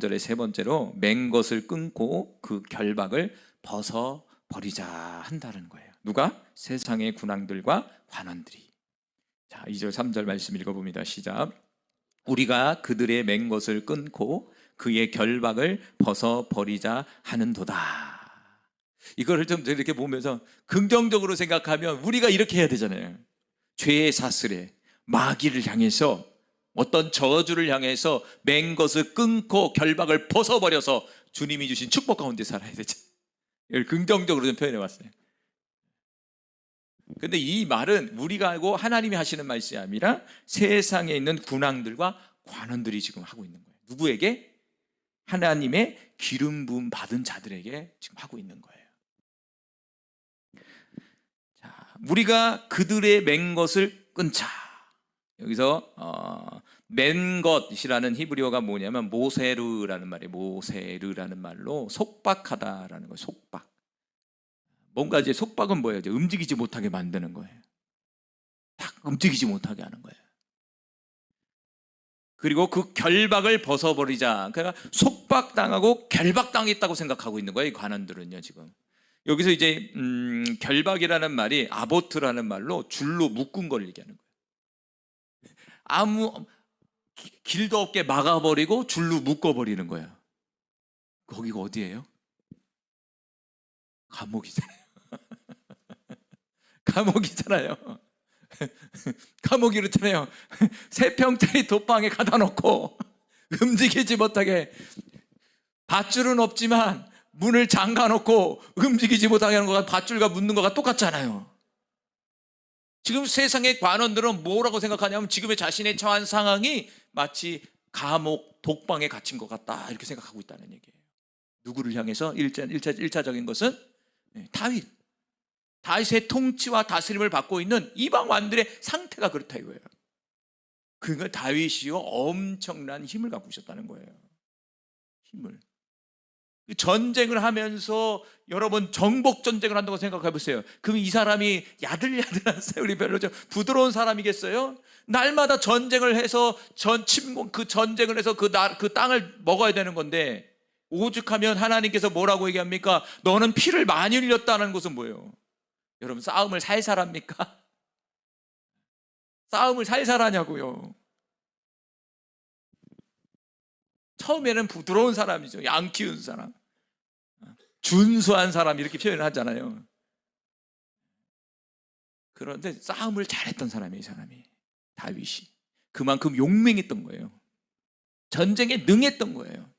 절의 세 번째로 맹 것을 끊고 그 결박을 벗어 버리자 한다는 거예요. 누가? 세상의 군왕들과 관원들이. 자, 2절 3절 말씀 읽어 봅니다. 시작. 우리가 그들의 맹 것을 끊고 그의 결박을 벗어 버리자 하는도다. 이거를 좀 이렇게 보면서 긍정적으로 생각하면 우리가 이렇게 해야 되잖아요. 죄의 사슬에 마귀를 향해서 어떤 저주를 향해서 맹 것을 끊고 결박을 벗어버려서 주님이 주신 축복 가운데 살아야 되죠. 이걸 긍정적으로 좀 표현해 봤어요. 근데 이 말은 우리가 알고 하나님이 하시는 말씀이 아니라 세상에 있는 군왕들과 관원들이 지금 하고 있는 거예요. 누구에게? 하나님의 기름 부음 받은 자들에게 지금 하고 있는 거예요. 자, 우리가 그들의 맹 것을 끊자. 여기서 어, 맨 것이라는 히브리어가 뭐냐면 모세르라는 말이에요. 모세르라는 말로 속박하다라는 거예요. 속박. 뭔가 이제 속박은 뭐예요? 이제 움직이지 못하게 만드는 거예요. 딱 움직이지 못하게 하는 거예요. 그리고 그 결박을 벗어버리자. 그러니까 속박당하고 결박당했다고 생각하고 있는 거예요. 이 관원들은요, 지금. 여기서 이제 음, 결박이라는 말이 아보트라는 말로 줄로 묶은 걸 얘기하는 거예요. 아무 기- 길도 없게 막아버리고 줄로 묶어버리는 거예요. 거기가 어디예요? 감옥이잖아요. 감옥이잖아요. 감옥이 그렇잖아요. 세 평짜리 독방에 가다 놓고 움직이지 못하게 밧줄은 없지만 문을 잠가 놓고 움직이지 못하게 하는 거가 밧줄과 묶는 거가 똑같잖아요. 지금 세상의 관원들은 뭐라고 생각하냐면 지금의 자신의 처한 상황이 마치 감옥 독방에 갇힌 것 같다 이렇게 생각하고 있다는 얘기예요. 누구를 향해서 1차, 1차, 1차적인 것은 네, 다윗. 다윗의 통치와 다스림을 받고 있는 이방 왕들의 상태가 그렇다 이거예요. 그러니까 다윗이요 엄청난 힘을 갖고 있었다는 거예요. 힘을. 그 전쟁을 하면서 여러분 정복 전쟁을 한다고 생각해 보세요. 그럼 이 사람이 야들야들한 세월이 별로 좀 부드러운 사람이겠어요? 날마다 전쟁을 해서 전 침공 그 전쟁을 해서 그, 나, 그 땅을 먹어야 되는 건데 오죽하면 하나님께서 뭐라고 얘기합니까? 너는 피를 많이 흘렸다는 것은 뭐예요? 여러분 싸움을 살살 합니까? 싸움을 살살 하냐고요. 처음에는 부드러운 사람이죠. 양 키운 사람. 준수한 사람 이렇게 표현을 하잖아요. 그런데 싸움을 잘했던 사람이에요, 이 사람이. 다윗이. 그만큼 용맹했던 거예요. 전쟁에 능했던 거예요.